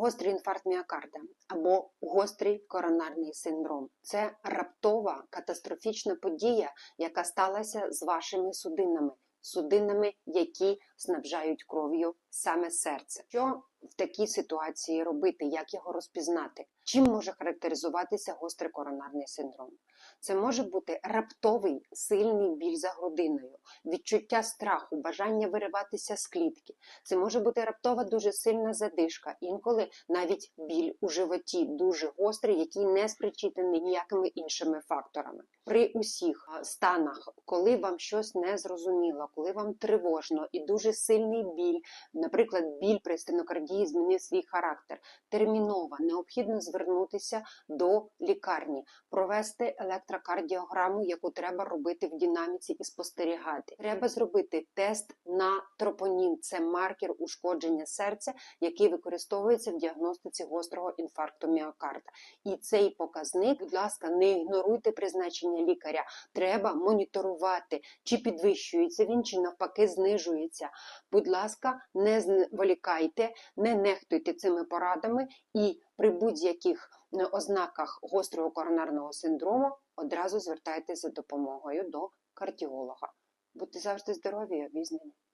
Гострий інфаркт міокарда або гострий коронарний синдром це раптова катастрофічна подія, яка сталася з вашими судинами, судинами, які снабжають кров'ю саме серце. Що в такій ситуації робити, як його розпізнати? Чим може характеризуватися гострий коронарний синдром? Це може бути раптовий сильний біль за грудиною, відчуття страху, бажання вириватися з клітки. Це може бути раптова дуже сильна задишка, інколи навіть біль у животі дуже гострий, який не спричинений ніякими іншими факторами. При усіх станах, коли вам щось не зрозуміло, коли вам тривожно і дуже сильний біль, наприклад, біль при стенокардії змінив свій характер, терміново необхідно звернутися до лікарні, провести електрокардіограму, яку треба робити в динаміці і спостерігати. Треба зробити тест на тропонін, це маркер ушкодження серця, який використовується в діагностиці гострого інфаркту міокарда. І цей показник, будь ласка, не ігноруйте призначення лікаря. Треба моніторувати, чи підвищується він, чи навпаки знижується. Будь ласка, не зволікайте, не нехтуйте цими порадами і при будь-яких е, ознаках гострого коронарного синдрому одразу звертайтеся за допомогою до кардіолога. Будьте завжди здорові обізнані.